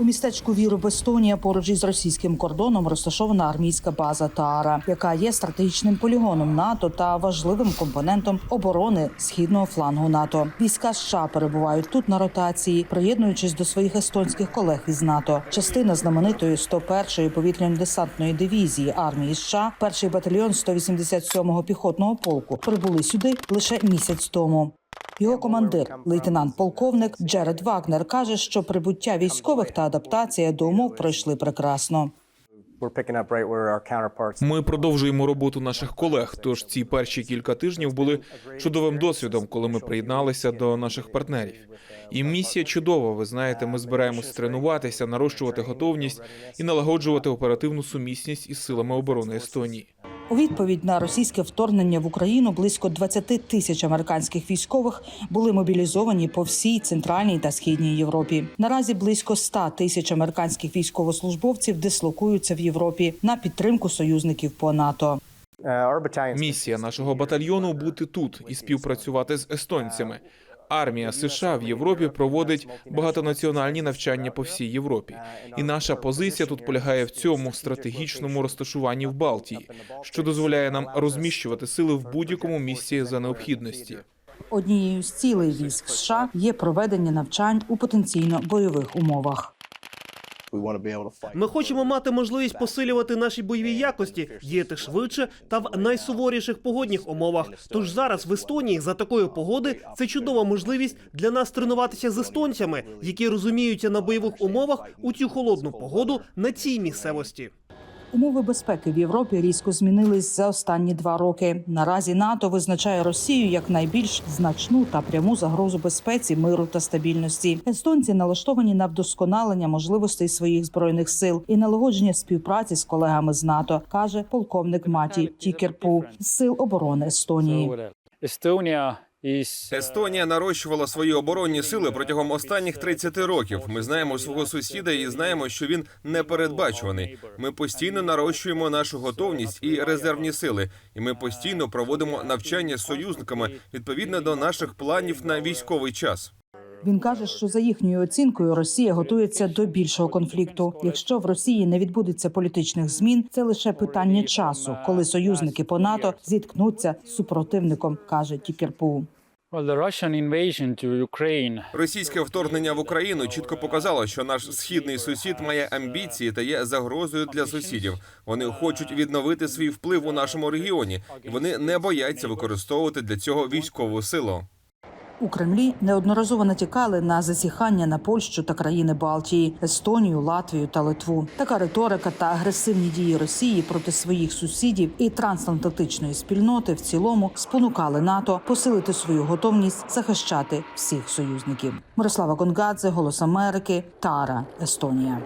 У містечку Віру Естонія поруч із російським кордоном розташована армійська база Таара, яка є стратегічним полігоном НАТО та важливим компонентом оборони східного флангу НАТО. Війська США перебувають тут на ротації, приєднуючись до своїх естонських колег із НАТО. Частина знаменитої 101-ї повітряно-десантної дивізії армії США, перший батальйон 187-го піхотного полку, прибули сюди лише місяць тому. Його командир, лейтенант полковник Джеред Вагнер, каже, що прибуття військових та адаптація до умов пройшли прекрасно. Ми продовжуємо роботу наших колег. Тож ці перші кілька тижнів були чудовим досвідом, коли ми приєдналися до наших партнерів. І місія чудова. Ви знаєте, ми збираємось тренуватися, нарощувати готовність і налагоджувати оперативну сумісність із силами оборони Естонії. У відповідь на російське вторгнення в Україну близько 20 тисяч американських військових були мобілізовані по всій центральній та східній Європі. Наразі близько 100 тисяч американських військовослужбовців дислокуються в Європі на підтримку союзників по НАТО. Місія нашого батальйону бути тут і співпрацювати з естонцями. Армія США в Європі проводить багатонаціональні навчання по всій Європі, і наша позиція тут полягає в цьому стратегічному розташуванні в Балтії, що дозволяє нам розміщувати сили в будь-якому місці за необхідності. Однією з цілей військ США є проведення навчань у потенційно бойових умовах. Ми хочемо мати можливість посилювати наші бойові якості, діяти швидше та в найсуворіших погодних умовах. Тож зараз в Естонії за такої погоди це чудова можливість для нас тренуватися з естонцями, які розуміються на бойових умовах у цю холодну погоду на цій місцевості. Умови безпеки в Європі різко змінились за останні два роки. Наразі НАТО визначає Росію як найбільш значну та пряму загрозу безпеці, миру та стабільності. Естонці налаштовані на вдосконалення можливостей своїх збройних сил і налагодження співпраці з колегами з НАТО, каже полковник Маті Тікерпу з сил оборони Естонії. Is Естонія нарощувала свої оборонні сили протягом останніх 30 років. Ми знаємо свого сусіда і знаємо, що він непередбачуваний. Ми постійно нарощуємо нашу готовність і резервні сили, і ми постійно проводимо навчання з союзниками відповідно до наших планів на військовий час. Він каже, що за їхньою оцінкою Росія готується до більшого конфлікту. Якщо в Росії не відбудеться політичних змін, це лише питання часу, коли союзники по НАТО зіткнуться з супротивником, каже Тікерпу. Російське вторгнення в Україну чітко показало, що наш східний сусід має амбіції та є загрозою для сусідів. Вони хочуть відновити свій вплив у нашому регіоні, і вони не бояться використовувати для цього військову силу. У Кремлі неодноразово натякали на засіхання на Польщу та країни Балтії, Естонію, Латвію та Литву. Така риторика та агресивні дії Росії проти своїх сусідів і трансатлантичної спільноти в цілому спонукали НАТО посилити свою готовність захищати всіх союзників. Мирослава Гонгадзе, Голос Америки, Тара, Естонія.